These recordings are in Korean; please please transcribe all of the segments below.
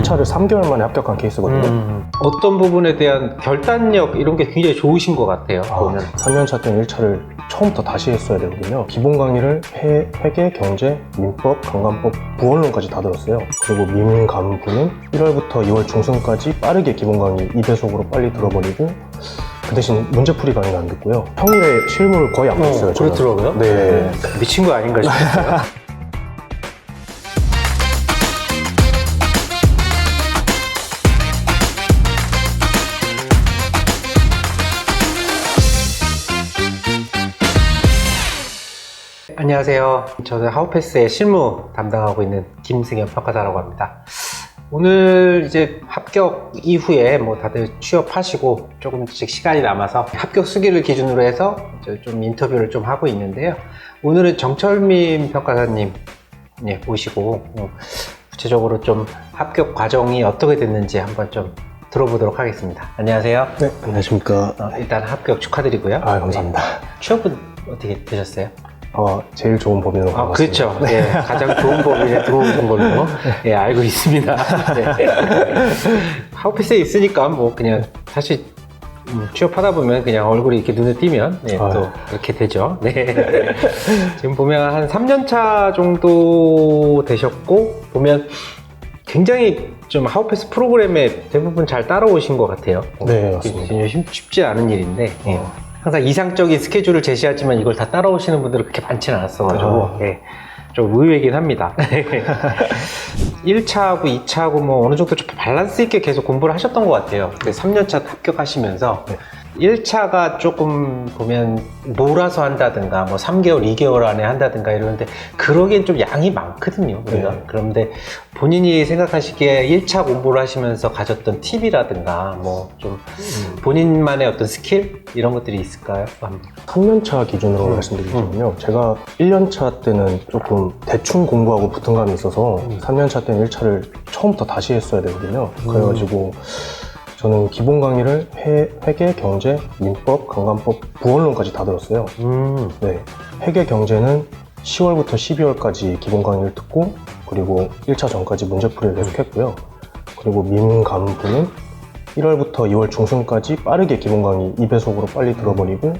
1차를 3개월 만에 합격한 케이스거든요. 음, 어떤 부분에 대한 결단력 이런 게 굉장히 좋으신 것 같아요. 아, 보면. 3년차 때는 1차를 처음부터 다시 했어야 되거든요. 기본 강의를 회, 회계, 경제, 민법, 강간법, 부원론까지 다 들었어요. 그리고 민감부는 1월부터 2월 중순까지 빠르게 기본 강의 2배속으로 빨리 들어버리고 그 대신 문제풀이 강의는 안 듣고요. 평일에 실무를 거의 안 했어요. 저는. 그렇더라고요. 네. 미친 거 아닌가 싶었어요. 안녕하세요. 저는 하우패스의 실무 담당하고 있는 김승현 평가사라고 합니다. 오늘 이제 합격 이후에 뭐 다들 취업하시고 조금씩 시간이 남아서 합격 수기를 기준으로 해서 좀 인터뷰를 좀 하고 있는데요. 오늘은 정철민 평가사님 네, 모시고 어, 구체적으로 좀 합격 과정이 어떻게 됐는지 한번 좀 들어보도록 하겠습니다. 안녕하세요. 네, 안녕하십니까. 어, 일단 합격 축하드리고요. 아, 감사합니다. 네. 취업은 어떻게 되셨어요? 아, 제일 좋은 법인으로 아, 가봤습니다. 그렇죠. 네, 가장 좋은 법인에 들어오신 걸로 예, 알고 있습니다. 네. 하우피스에 있으니까 뭐 그냥 사실 음, 취업하다 보면 그냥 얼굴이 이렇게 눈에 띄면 네. 또 그렇게 되죠. 네. 지금 보면 한 3년 차 정도 되셨고 보면 굉장히 좀 하우피스 프로그램에 대부분 잘 따라오신 것 같아요. 네, 맞습니다. 쉽- 쉽지 않은 일인데 예. 어. 항상 이상적인 스케줄을 제시하지만 이걸 다 따라오시는 분들은 그렇게 많지는 않았어가지고 아. 예, 좀 의외긴 합니다. 1차하고 2차하고 뭐 어느 정도 좀 밸런스 있게 계속 공부를 하셨던 것 같아요. 3년차 합격하시면서 네. 1차가 조금 보면 몰아서 한다든가 뭐 3개월, 2개월 안에 한다든가 이러는데 그러기엔 좀 양이 많거든요. 우리가. 네. 그런데 본인이 생각하시기에 1차 공부를 하시면서 가졌던 팁이라든가 뭐 좀 본인만의 어떤 스킬 이런 것들이 있을까요? 한번. 3년차 기준으로 음. 말씀드리자면요. 제가 1년차 때는 조금 대충 공부하고 붙은 감이 있어서 음. 3년차 때는 1차를 처음부터 다시 했어야 되거든요. 그래가지고 저는 기본 강의를 회, 회계, 경제, 민법, 강간법, 부원론까지 다 들었어요. 음, 네. 회계 경제는 10월부터 12월까지 기본 강의를 듣고 그리고 1차 전까지 문제풀이를 계속 했고요. 그리고 민감부는 1월부터 2월 중순까지 빠르게 기본 강의 2배속으로 빨리 들어버리고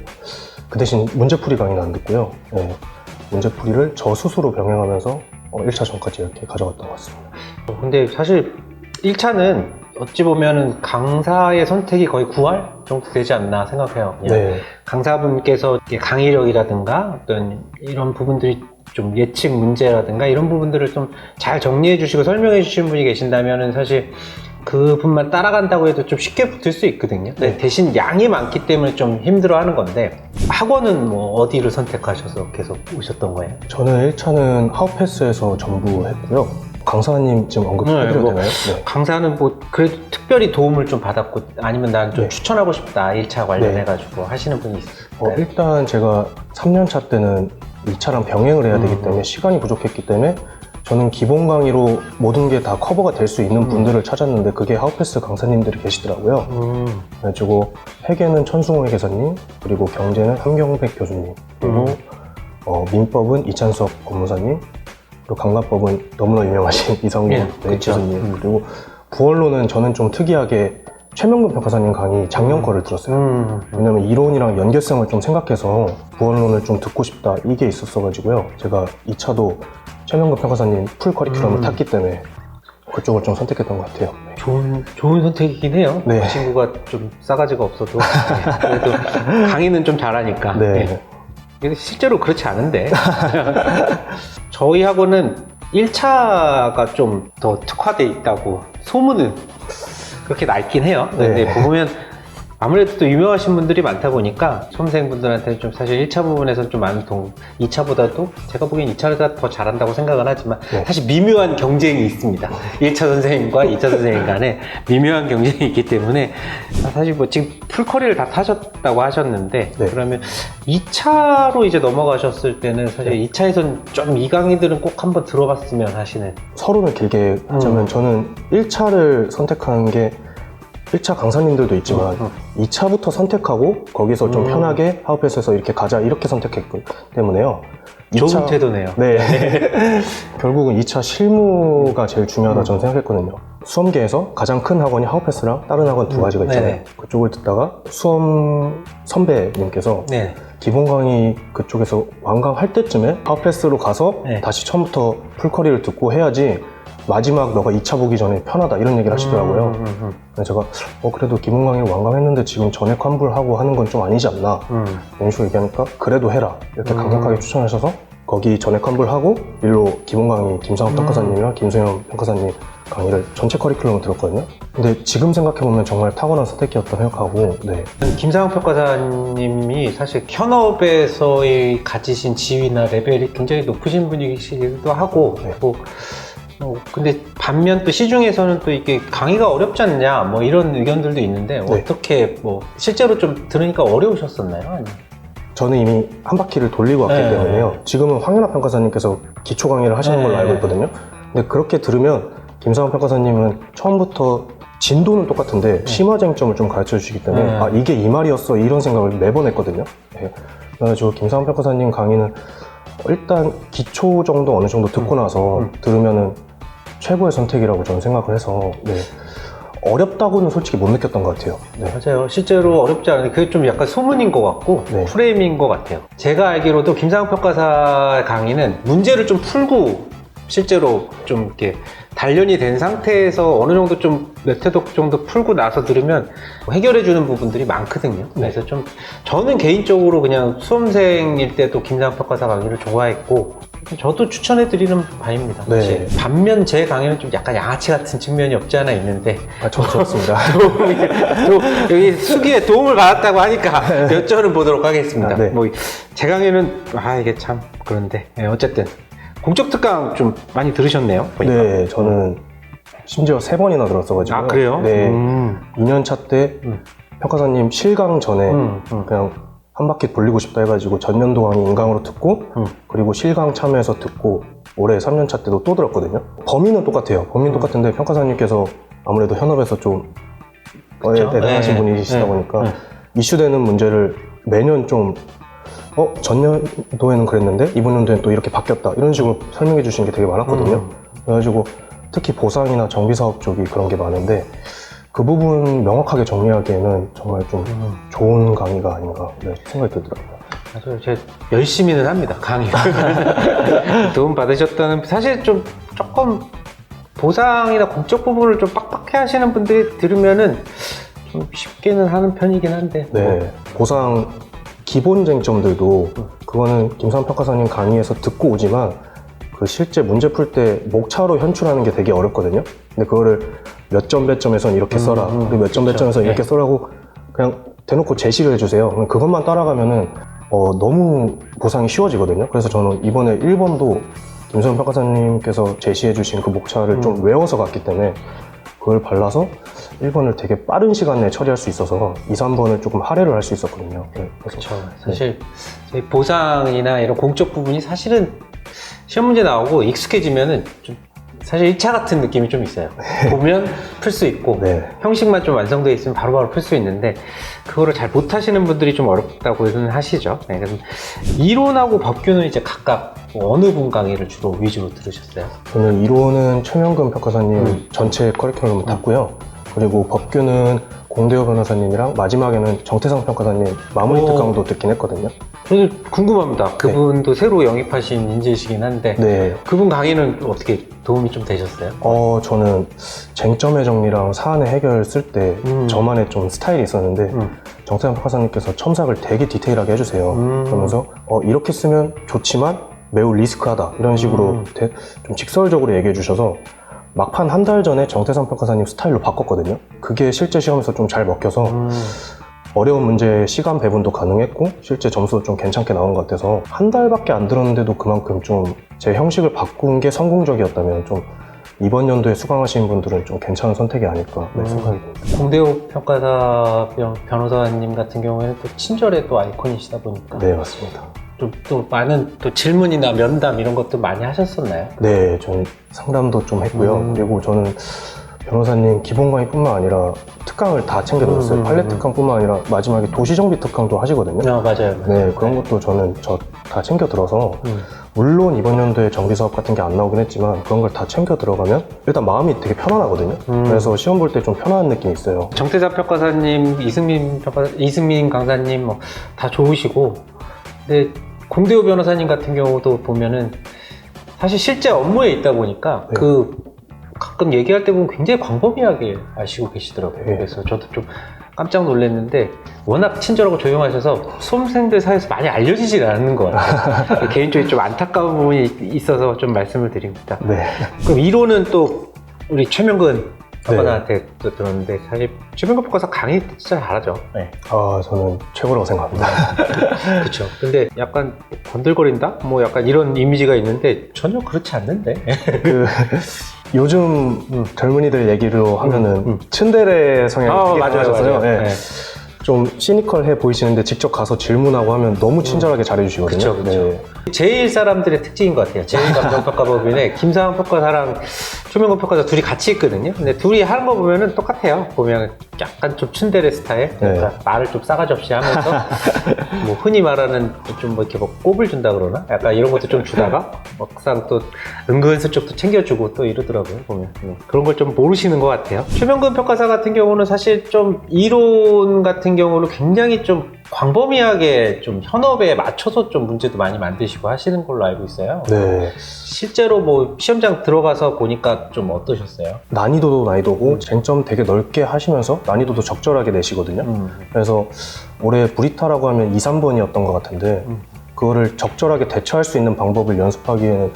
그 대신 문제풀이 강의는 안 듣고요. 네. 문제풀이를 저 스스로 병행하면서 1차 전까지 이렇게 가져갔던 것 같습니다. 근데 사실 1차는 어찌 보면은 강사의 선택이 거의 9할 정도 되지 않나 생각해요. 네. 강사분께서 강의력이라든가 어떤 이런 부분들이 좀 예측 문제라든가 이런 부분들을 좀 잘 정리해 주시고 설명해 주시는 분이 계신다면은 사실 그 분만 따라간다고 해도 좀 쉽게 붙을 수 있거든요. 네. 대신 양이 많기 때문에 좀 힘들어 하는 건데 학원은 뭐 어디를 선택하셔서 계속 오셨던 거예요? 저는 1차는 하우패스에서 전부 했고요. 강사님 지금 언급해드려도 네, 뭐 되나요? 네. 강사는 뭐 그래도 특별히 도움을 좀 받았고 아니면 난좀 네. 추천하고 싶다 1차 관련해가지고 하시는 분이 있어요. 어, 일단 제가 3년차 때는 2차랑 병행을 해야 되기 음. 때문에 시간이 부족했기 때문에 저는 기본 강의로 모든 게 다 커버가 될 수 있는 음. 분들을 찾았는데 그게 하우패스 강사님들이 계시더라고요. 음, 그래가지고 회계는 천승호 회계사님, 그리고 경제는 함경백 교수님, 그리고 음. 어, 민법은 이찬석 법무사님, 그리고 강간법은 너무나 유명하신 이성근 예, 네, 그쵸. 교수님, 음. 그리고 부원론은 저는 좀 특이하게 최명근 평가사님 강의 작년 거를 들었어요. 음, 왜냐면 이론이랑 연결성을 좀 생각해서 부원론을 좀 듣고 싶다 이게 있었어가지고요. 제가 2차도 최명근 평가사님 풀 커리큘럼을 음. 탔기 때문에 그쪽을 좀 선택했던 것 같아요. 네. 좋은 좋은 선택이긴 해요. 네. 그 친구가 좀 싸가지가 없어도 네, 그래도 강의는 좀 잘하니까. 네. 네. 근데 실제로 그렇지 않은데 저희 학원은 1차가 좀 더 특화돼 있다고 소문은 그렇게 낡긴 해요. 근데 네. 보면 아무래도 또 유명하신 분들이 많다 보니까 수험생분들한테 좀 사실 1차 부분에서는 좀 많은 동 2차보다도 제가 보기엔 2차가 더 잘한다고 생각은 하지만 네. 사실 미묘한 경쟁이 있습니다. 1차 선생님과 2차 선생님 간에 미묘한 경쟁이 있기 때문에 사실 뭐 지금 풀커리를 다 타셨다고 하셨는데 네. 그러면 2차로 이제 넘어가셨을 때는 사실 2차에선 좀 이 강의들은 꼭 한번 들어봤으면 하시는 서론을 길게 하자면 음. 저는 1차를 선택한 게 1차 강사님들도 있지만 음, 2차부터 선택하고 거기서 좀 음. 편하게 하우패스에서 이렇게 가자 이렇게 선택했기 때문에요. 좋은 2차 태도네요. 네. 결국은 2차 실무가 제일 중요하다 음. 저는 생각했거든요. 수험계에서 가장 큰 학원이 하우패스랑 다른 학원 두 음, 가지가 있잖아요. 네네. 그쪽을 듣다가 수험 선배님께서 네. 기본 강의 그쪽에서 완강할 때쯤에 하우패스로 가서 네. 다시 처음부터 풀커리를 듣고 해야지 마지막 너가 2차 보기 전에 편하다 이런 얘기를 하시더라고요. 음, 음, 그래서 제가 어 그래도 강의 완강했는데 지금 전액 환불하고 하는 건 좀 아니지 않나 음, 음. 이런 식으로 얘기하니까 그래도 해라 이렇게 음. 강력하게 추천하셔서 거기 전액 환불하고 일로 기본 강의 김상훈 음. 평가사님이랑 김소영 평가사님 강의를 전체 커리큘럼을 들었거든요. 근데 지금 생각해보면 정말 탁월한 선택이었다 생각하고 네. 김상훈 평가사님이 사실 현업에서의 가지신 지위나 레벨이 굉장히 높으신 분이시기도 하고 네. 뭐, 어, 근데 반면 또 시중에서는 또 이게 강의가 어렵지 않냐 뭐 이런 의견들도 있는데 네. 어떻게 뭐 실제로 좀 들으니까 어려우셨었나요? 아니면? 저는 이미 한 바퀴를 돌리고 왔기 네. 때문에요. 지금은 황현아 평가사님께서 기초 강의를 하시는 걸로 네. 알고 있거든요. 근데 그렇게 들으면 김상훈 평가사님은 처음부터 진도는 똑같은데 심화쟁점을 좀 가르쳐 주시기 때문에 네. 아 이게 이 말이었어 이런 생각을 매번 했거든요. 네. 그래가지고 김상훈 평가사님 강의는 일단 기초 정도 어느 정도 듣고 나서 음. 들으면은 최고의 선택이라고 저는 생각을 해서 네. 어렵다고는 솔직히 못 느꼈던 것 같아요. 네. 맞아요. 실제로 어렵지 않은데 그게 좀 약간 소문인 것 같고 네. 프레임인 것 같아요. 제가 알기로도 김상훈 평가사 강의는 문제를 좀 풀고 실제로 좀 이렇게 단련이 된 상태에서 어느 정도 좀 몇 회독 정도 풀고 나서 들으면 해결해 주는 부분들이 많거든요. 그래서 좀 저는 개인적으로 그냥 수험생일 때도 김상훈 평가사 강의를 좋아했고 저도 추천해 드리는 바입니다. 네. 사실. 반면 제 강의는 좀 약간 양아치 같은 측면이 없지 않아 있는데 아, 저 좋습니다. 또 여기 수기에 도움을 받았다고 하니까 몇 점을 보도록 하겠습니다. 아, 네. 뭐제 강의는 아 이게 참 그런데 네, 어쨌든 공적 특강 좀 많이 들으셨네요. 보니까. 네, 저는 심지어 세 번이나 들었어가지고. 아 그래요? 네. 음. 2년 차 때 음. 평가사님 실강 전에 음, 음. 그냥 한 바퀴 돌리고 싶다 해가지고 전년도 강의 인강으로 듣고 음. 그리고 실강 참여해서 듣고 올해 3년차 때도 또 들었거든요. 범위는 똑같아요. 범위는 음. 똑같은데 평가사님께서 아무래도 현업에서 좀 어, 그쵸? 대단하신 네, 분이시다 네, 보니까 네. 이슈되는 문제를 매년 좀 어, 전년도에는 그랬는데 이번 연도엔 또 이렇게 바뀌었다 이런 식으로 설명해 주시는 게 되게 많았거든요. 음. 그래가지고 특히 보상이나 정비사업 쪽이 그런 게 많은데 그 부분 명확하게 정리하기에는 정말 좀 음. 좋은 강의가 아닌가 네, 생각이 들더라고요. 맞아요. 제가 열심히는 합니다. 강의. 도움 받으셨다는 사실 좀 조금 보상이나 공적 부분을 좀 빡빡해 하시는 분들이 들으면은 좀 쉽게는 하는 편이긴 한데. 네, 보상 기본 쟁점들도 그거는 김상 평가사님 강의에서 듣고 오지만 그 실제 문제 풀 때 목차로 현출하는 게 되게 어렵거든요. 근데 그거를 몇점몇 점에선 이렇게 써라, 음, 음, 그리고 몇점몇 그쵸. 점에선 이렇게 네. 써라고 그냥 대놓고 제시를 해주세요. 그럼 그것만 따라가면은 어, 너무 보상이 쉬워지거든요. 그래서 저는 이번에 1번도 김소연 평가사님께서 제시해주신 그 목차를 좀 음. 외워서 갔기 때문에 그걸 발라서 1번을 되게 빠른 시간 내에 처리할 수 있어서 2, 3번을 조금 할애를 할 수 있었거든요. 네, 그래서 그렇죠. 사실 저희 보상이나 이런 공적 부분이 사실은 시험 문제 나오고 익숙해지면은 좀 사실 1차 같은 느낌이 좀 있어요. 보면 풀 수 있고 네. 형식만 좀 완성되어 있으면 바로바로 풀 수 있는데 그거를 잘 못하시는 분들이 좀 어렵다고는 하시죠. 네, 그래서 이론하고 법규는 이제 각각 어느 분 강의를 주로 위주로 들으셨어요? 저는 이론은 최명근 평가사님 음. 전체 커리큘럼을 탔고요. 그리고 법규는 공대호 변호사님이랑 마지막에는 정태상 평가사님 마무리 오. 특강도 듣긴 했거든요. 저는 궁금합니다. 그분도 새로 영입하신 인재시긴 한데 네. 그분 강의는 어떻게 도움이 좀 되셨어요? 어, 저는 쟁점의 정리랑 사안의 해결 쓸 때 음. 저만의 좀 스타일이 있었는데 음. 정태상 평가사님께서 첨삭을 되게 디테일하게 해주세요. 음. 그러면서 어, 이렇게 쓰면 좋지만 매우 리스크하다 이런 식으로 음. 대- 좀 직설적으로 얘기해 주셔서 막판 한 달 전에 정태상 평가사님 스타일로 바꿨거든요. 그게 실제 시험에서 좀 잘 먹혀서 음. 어려운 문제 시간 배분도 가능했고 실제 점수도 좀 괜찮게 나온 것 같아서 한 달밖에 안 들었는데도 그만큼 좀 제 형식을 바꾼 게 성공적이었다면 좀 이번 연도에 수강하시는 분들은 좀 괜찮은 선택이 아닐까 네, 음. 생각이 듭니다. 공대호 평가사 변- 변호사님 같은 경우에는 또 친절의 또 아이콘이시다 보니까 네 맞습니다. 좀또 많은 또 질문이나 면담 이런 것도 많이 하셨었나요? 네, 저는 상담도 좀 했고요. 음. 그리고 저는 변호사님 기본 강의뿐만 아니라 특강을 다 챙겨 들었어요. 음, 음, 판례 음. 특강뿐만 아니라 마지막에 도시정비 특강도 하시거든요. 아 맞아요. 네, 그런 것도 저는 저 다 챙겨 들어서 음. 물론 이번 연도에 정비 사업 같은 게 안 나오긴 했지만 그런 걸 다 챙겨 들어가면 일단 마음이 되게 편안하거든요. 음. 그래서 시험 볼 때 좀 편안한 느낌이 있어요. 정태자 평가사님, 이승민 평가, 이승민 강사님 뭐 다 좋으시고, 근데 공대호 변호사님 같은 경우도 보면은 사실 실제 업무에 있다 보니까 네. 그 가끔 얘기할 때 보면 굉장히 광범위하게 아시고 계시더라고요. 네. 그래서 저도 좀 깜짝 놀랐는데 워낙 친절하고 조용하셔서 수험생들 사이에서 많이 알려지질 않는 것 같아요. 개인적으로 좀 안타까운 부분이 있어서 좀 말씀을 드립니다. 네. 그럼 이론은 또 우리 최명근 네. 평가사한테 또 들었는데 사실 최명근 평가사 강의 진짜 잘하죠. 네. 아, 저는 최고라고 생각합니다. 그렇죠. 근데 약간 건들거린다? 뭐 약간 이런 이미지가 있는데 전혀 그렇지 않는데. 그 요즘 젊은이들 얘기로 하면은 음, 음. 츤데레 성향이 되게 강하셔서요. 네. 네. 좀 시니컬해 보이시는데 직접 가서 질문하고 하면 너무 친절하게 잘해주시거든요. 음. 그쵸. 네. 제일 사람들의 특징인 것 같아요. 제일 감정평가법인에 김상환 평가사랑 최명근 평가사 둘이 같이 있거든요. 근데 둘이 하는 거 보면은 똑같아요. 보면 약간 좀 츤데레 스타일. 그러니까 말을 좀 싸가지 없이 하면서 뭐 흔히 말하는 좀 뭐 이렇게 뭐 꼽을 준다 그러나? 약간 이런 것도 좀 주다가 막상 또 은근슬쩍 또 챙겨주고 또 이러더라고요. 보면 음, 그런 걸 좀 모르시는 것 같아요. 최명근 평가사 같은 경우는 사실 좀 이론 같은 경우는 굉장히 좀 광범위하게 좀 현업에 맞춰서 좀 문제도 많이 만드시고 하시는 걸로 알고 있어요. 네. 실제로 뭐 시험장 들어가서 보니까 좀 어떠셨어요? 난이도도 난이도고 쟁점 되게 넓게 하시면서 난이도도 적절하게 내시거든요. 음. 그래서 올해 브리타라고 하면 2, 3번이었던 것 같은데 음. 그거를 적절하게 대처할 수 있는 방법을 연습하기에는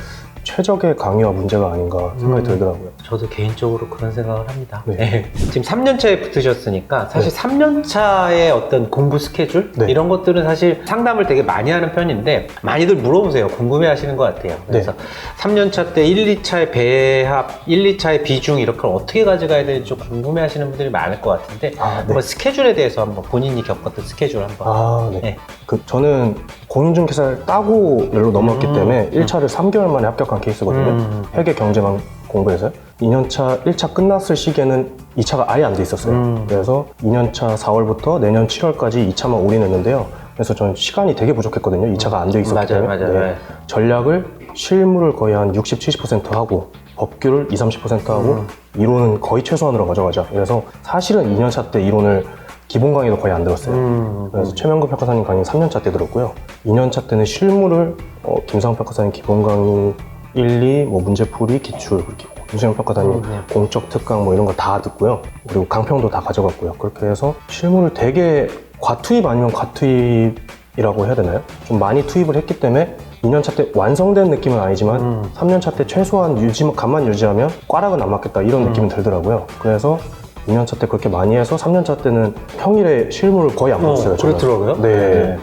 최적의 강의와 문제가 아닌가 생각이 음. 들더라고요. 저도 개인적으로 그런 생각을 합니다. 네. 네. 지금 3년차에 붙으셨으니까 사실 3년차의 어떤 공부 스케줄 네. 이런 것들은 사실 상담을 되게 많이 하는 편인데 많이들 물어보세요. 궁금해 하시는 것 같아요. 그래서 3년차 때 1, 2차의 배합, 1, 2차의 비중 이렇게 어떻게 가져가야 될지 좀 궁금해 하시는 분들이 많을 것 같은데 아, 네. 한번 스케줄에 대해서 한번 본인이 겪었던 스케줄 한번 아, 네. 네. 그 저는 공인중개사를 따고 열로 넘었기 음. 때문에 1차를 3개월 만에 합격한 케이스거든요. 음. 회계 경제만 공부해서요. 2년차 1차 끝났을 시기에는 2차가 아예 안 돼 있었어요. 음. 그래서 2년차 4월부터 내년 7월까지 2차만 올인했는데요. 그래서 저는 시간이 되게 부족했거든요. 2차가 안 돼 있었기 맞아요, 때문에. 맞아요. 네. 네. 전략을 실무를 거의 한 60, 70% 하고 법규를 20, 30% 하고 음. 이론은 거의 최소한으로 가져가자. 그래서 사실은 2년차 때 이론을 기본 강의도 거의 안 들었어요. 음. 그래서 최명근 평가사님 강의 3년차 때 들었고요. 2년차 때는 실무를 어, 김상 평가사님 기본 강의 1, 2, 뭐 문제풀이, 기출 그렇게 김시영 평가사님 음, 네. 공적 특강 뭐 이런 거 다 듣고요. 그리고 강평도 다 가져갔고요. 그렇게 해서 실무를 되게 과투입 아니면 과투입이라고 해야 되나요? 좀 많이 투입을 했기 때문에 2년차 때 완성된 느낌은 아니지만 음. 3년차 때 최소한 유지, 감만 유지하면 꽈락은 안 맞겠다 이런 음. 느낌이 들더라고요. 그래서 2년차 때 그렇게 많이 해서 3년차 때는 평일에 실무를 거의 안 봤어요. 어. 그렇더라고요. 네.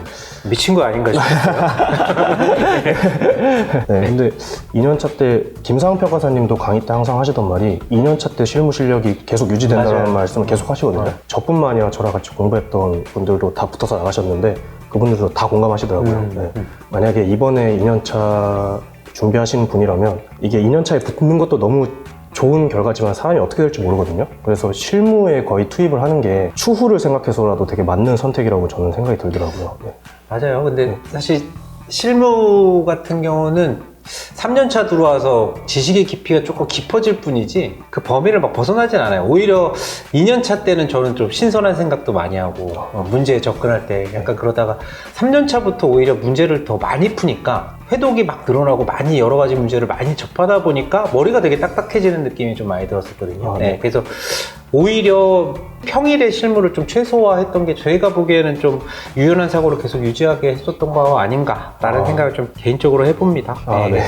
미친 거 아닌가 싶어요. 네. 근데 2년차 때 김상훈 평가사님도 강의 때 항상 하시던 말이 2년차 때 실무 실력이 계속 유지된다는 맞아요. 말씀을 계속 하시거든요. 네. 저뿐만 아니라 저랑 같이 공부했던 분들도 다 붙어서 나가셨는데 그분들도 다 공감하시더라고요. 음, 네. 음. 만약에 이번에 2년차 준비하시는 분이라면 이게 2년차에 붙는 것도 너무 좋은 결과지만 사람이 어떻게 될지 모르거든요. 그래서 실무에 거의 투입을 하는 게 추후를 생각해서라도 되게 맞는 선택이라고 저는 생각이 들더라고요. 네. 맞아요. 근데 네. 사실 실무 같은 경우는 3년차 들어와서 지식의 깊이가 조금 깊어질 뿐이지 그 범위를 막 벗어나진 않아요. 오히려 2년차 때는 저는 좀 신선한 생각도 많이 하고 어, 문제에 접근할 때 약간 그러다가 3년차부터 오히려 문제를 더 많이 푸니까 회독이 막 늘어나고 많이 여러 가지 문제를 많이 접하다 보니까 머리가 되게 딱딱해지는 느낌이 좀 많이 들었었거든요. 아, 네, 네. 그래서 오히려 평일의 실무를 좀 최소화했던 게 저희가 보기에는 좀 유연한 사고를 계속 유지하게 했었던 거 아닌가라는 아. 생각을 좀 개인적으로 해봅니다. 아, 네.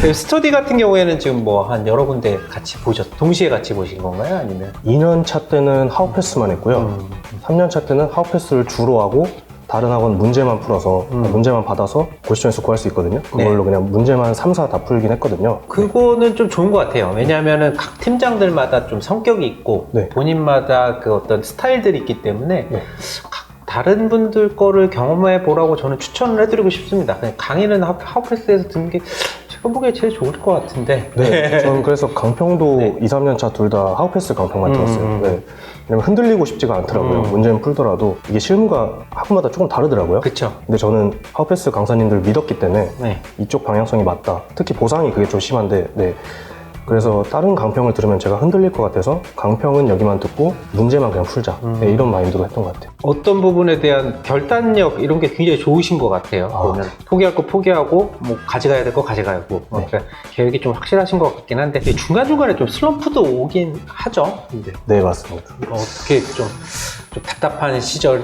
그래서 스터디 같은 경우에는 지금 뭐 한 여러 군데 같이 보셨, 동시에 같이 보신 건가요? 아니면? 2년 차 때는 하우패스만 했고요. 음. 3년 차 때는 하우패스를 주로 하고 다른 학원 문제만 풀어서 음. 문제만 받아서 고시점에서 구할 수 있거든요. 그걸로 그냥 문제만 3, 4 다 풀긴 했거든요. 그거는 좀 좋은 것 같아요. 왜냐하면은 각 팀장들마다 좀 성격이 있고 네. 본인마다 그 어떤 스타일들이 있기 때문에 네. 각 다른 분들 거를 경험해 보라고 저는 추천을 해드리고 싶습니다. 그냥 강의는 하- 하우패스에서 듣는 게 해보기에 제일 좋을 것 같은데. 네, 저는 그래서 강평도 네. 2, 3년 차 둘 다 하우패스 강평만 음, 들었어요. 음. 네. 왜냐면 흔들리고 싶지가 않더라고요. 음. 문제는 풀더라도 이게 실무가 학마다 조금 다르더라고요. 그쵸. 근데 저는 하우패스 강사님들 믿었기 때문에 네. 이쪽 방향성이 맞다. 특히 보상이 그게 좀 심한데, 네. 그래서 다른 강평을 들으면 제가 흔들릴 것 같아서 강평은 여기만 듣고 문제만 그냥 풀자. 음. 네, 이런 마인드로 했던 것 같아요. 어떤 부분에 대한 결단력 이런 게 굉장히 좋으신 것 같아요. 아. 보면 포기할 거 포기하고 뭐 가져가야 될 거 가져가고 뭐 네. 그러니까 계획이 좀 확실하신 것 같긴 한데 중간 중간에 좀 슬럼프도 오긴 하죠. 근데 네, 맞습니다. 어떻게 좀, 좀 답답한 시절이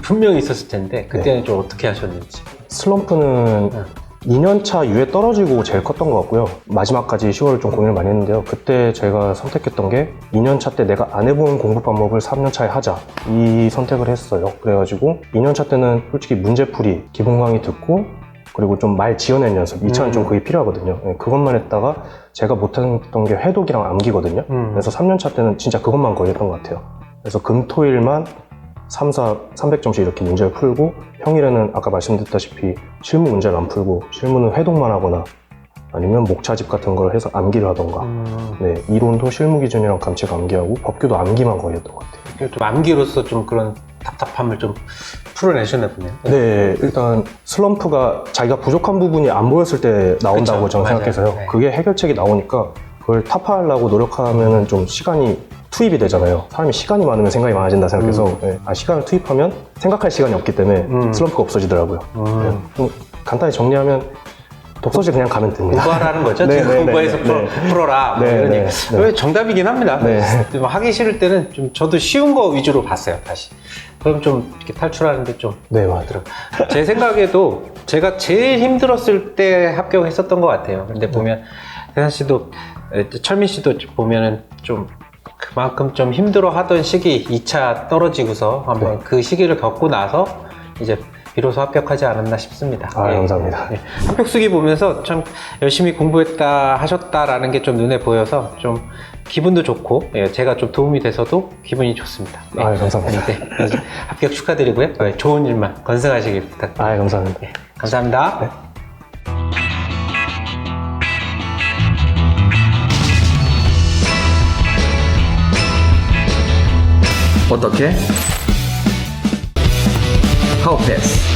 분명히 있었을 텐데 그때는 좀 어떻게 하셨는지. 슬럼프는 네. 2년차 유에 떨어지고 제일 컸던 것 같고요. 마지막까지 10월 좀 고민을 많이 했는데요. 그때 제가 선택했던 게 2년차 때 내가 안 해본 공부 방법을 3년차에 하자. 이 선택을 했어요. 그래가지고 2년차 때는 솔직히 문제풀이, 기본 강의 듣고 그리고 좀 말 지어낸 연습. 2차는 음. 좀 그게 필요하거든요. 네, 그것만 했다가 제가 못했던 게 회독이랑 암기거든요. 음. 그래서 3년차 때는 진짜 그것만 거의 했던 것 같아요. 그래서 금, 토, 일만 3, 4, 300점씩 이렇게 문제를 풀고 평일에는 아까 말씀드렸다시피 실무 문제를 안 풀고 실무는 회독만 하거나 아니면 목차집 같은 걸 해서 암기를 하던가 음, 네, 이론도 실무 기준이랑 감책 암기하고 법규도 암기만 거의 했던 것 같아요. 좀 암기로서 좀 그런 답답함을 좀 풀어내셨나 보네요. 네, 일단 슬럼프가 자기가 부족한 부분이 안 보였을 때 나온다고 그쵸, 저는 맞아요. 생각해서요. 네. 그게 해결책이 나오니까 그걸 타파하려고 노력하면은 좀 시간이 투입이 되잖아요. 사람이 시간이 많으면 생각이 많아진다 생각해서 음. 네, 아, 시간을 투입하면 생각할 시간이 없기 때문에 음. 슬럼프가 없어지더라고요. 음. 네, 좀 간단히 정리하면 독서실 그냥 가면 됩니다. 공부하라는 거죠. 네, 지금 네, 공부해서 네, 풀어, 네. 풀어라. 뭐 네, 이런 네, 얘기. 네. 왜 정답이긴 합니다. 네. 좀 하기 싫을 때는 좀 저도 쉬운 거 위주로 봤어요. 다시. 그럼 좀 이렇게 탈출하는데 좀 네, 맞아요. 제 생각에도 제가 제일 힘들었을 때 합격했었던 것 같아요. 근데 보면 대산 씨도 에, 철민 씨도 보면은 좀 그만큼 좀 힘들어 하던 시기 2차 떨어지고서 한번 네. 그 시기를 겪고 나서 이제 비로소 합격하지 않았나 싶습니다. 아, 예. 감사합니다. 예. 합격 수기 보면서 참 열심히 공부했다 하셨다라는 게 좀 눈에 보여서 좀 기분도 좋고 예, 제가 좀 도움이 돼서도 기분이 좋습니다. 네. 아, 감사합니다. 네, 그래서 합격 축하드리고요. 네, 좋은 일만 건승하시길 부탁드립니다. 아, 감사합니다. 감사합니다. 네. 어떻게? 하우패스